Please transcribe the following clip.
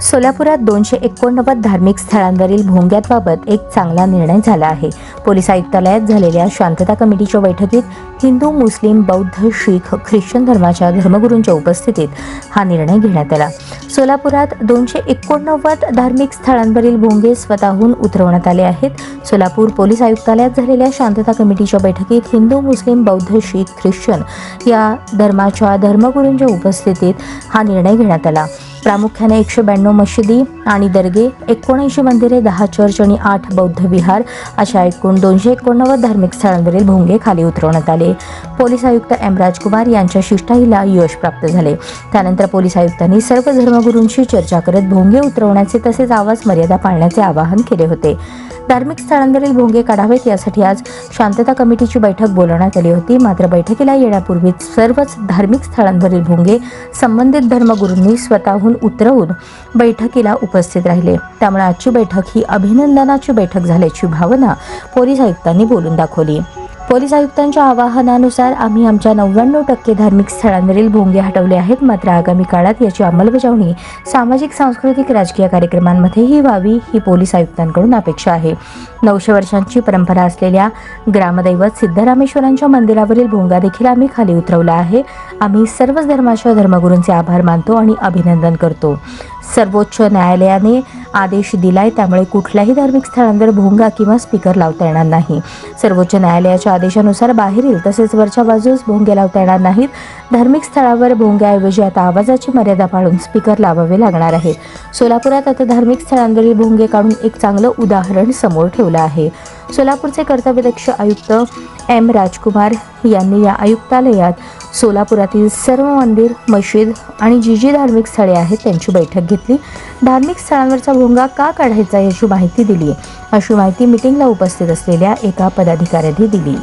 सोलापुरात दोनशे एकोणनव्वद धार्मिक स्थळांवरील भोंग्यांबाबत एक चांगला निर्णय झाला आहे. पोलीस आयुक्तालयात झालेल्या शांतता कमिटीच्या बैठकीत हिंदू मुस्लिम बौद्ध शीख ख्रिश्चन धर्माच्या धर्मगुरूंच्या उपस्थितीत हा निर्णय घेण्यात आला. सोलापुरात दोनशे एकोणनव्वद धार्मिक स्थळांवरील भोंगे स्वतःहून उतरवण्यात आले आहेत. सोलापूर पोलीस आयुक्तालयात झालेल्या शांतता कमिटीच्या बैठकीत हिंदू मुस्लिम बौद्ध शीख ख्रिश्चन या धर्माच्या धर्मगुरूंच्या उपस्थितीत हा निर्णय घेण्यात आला. प्रामुख्याने एकशे ब्याण्णव मशिदी आणि दर्गे एकोणऐंशी मंदिरे दहा चर्च आणि आठ बौद्ध विहार अशा एकूण दोनशे एकोणनव्वद धार्मिक स्थळांवरील भोंगे खाली उतरवण्यात आले. पोलीस आयुक्त एम. राजकुमार यांच्या शिष्टाईला यश प्राप्त झाले. त्यानंतर पोलीस आयुक्तांनी सर्व धर्मगुरूंशी चर्चा करत भोंगे उतरवण्याचे तसेच आवाज मर्यादा पाळण्याचे आवाहन केले होते. धार्मिक स्थळांवरील भोंगे काढावेत यासाठी आज शांतता कमिटीची बैठक बोलवण्यात आली होती. मात्र बैठकीला येण्यापूर्वीच सर्वच धार्मिक स्थळांवरील भोंगे संबंधित धर्मगुरूंनी स्वतःहून उतरवून बैठकीला उपस्थित राहिले. त्यामुळे आजची बैठक ही अभिनंदनाची बैठक झाल्याची भावना पोलीस आयुक्तांनी बोलून दाखवली. पोलीस आयुक्तांच्या आवाहनानुसार आम्ही आमच्या नव्याण्णव टक्के धार्मिक स्थळांवरील भोंगे हटवले आहेत. मात्र आगामी काळात याची अंमलबजावणी सामाजिक सांस्कृतिक राजकीय कार्यक्रमांमध्येही व्हावी ही पोलीस आयुक्तांकडून अपेक्षा आहे. नऊशे वर्षांची परंपरा असलेल्या ग्रामदैवत सिद्धरामेश्वरांच्या मंदिरावरील भोंगा देखील आम्ही खाली उतरवला आहे. आम्ही सर्वच धर्माच्या धर्मगुरूंचे आभार मानतो आणि अभिनंदन करतो. सर्वोच्च न्यायालयाने आदेश दिलाय त्यामुळे कुठल्याही धार्मिक स्थळांवर भोंगा किंवा स्पीकर लावता येणार नाही. सर्वोच्च न्यायालयाच्या आदेशानुसार बाहेरील तसेच वरच्या बाजूस भोंगे लावता येणार नाहीत. धार्मिक स्थळावर भोंग्याऐवजी आता आवाजाची मर्यादा पाळून स्पीकर लावावे लागणार आहेत. सोलापुरात आता धार्मिक स्थळांवरील भोंगे काढून एक चांगलं उदाहरण समोर ठेवलं आहे. सोलापूरचे कर्तव्यदक्ष आयुक्त एम राजकुमार यांनी या आयुक्तालयात सोलापुरातील सर्व मंदिर मशीद आणि जी जी धार्मिक स्थळे आहेत त्यांची बैठक घेतली. धार्मिक स्थळांवरचा भोंगा का काढायचा याची माहिती दिली अशी माहिती मिटिंगला उपस्थित असलेल्या एका पदाधिकाऱ्यांनी दिली.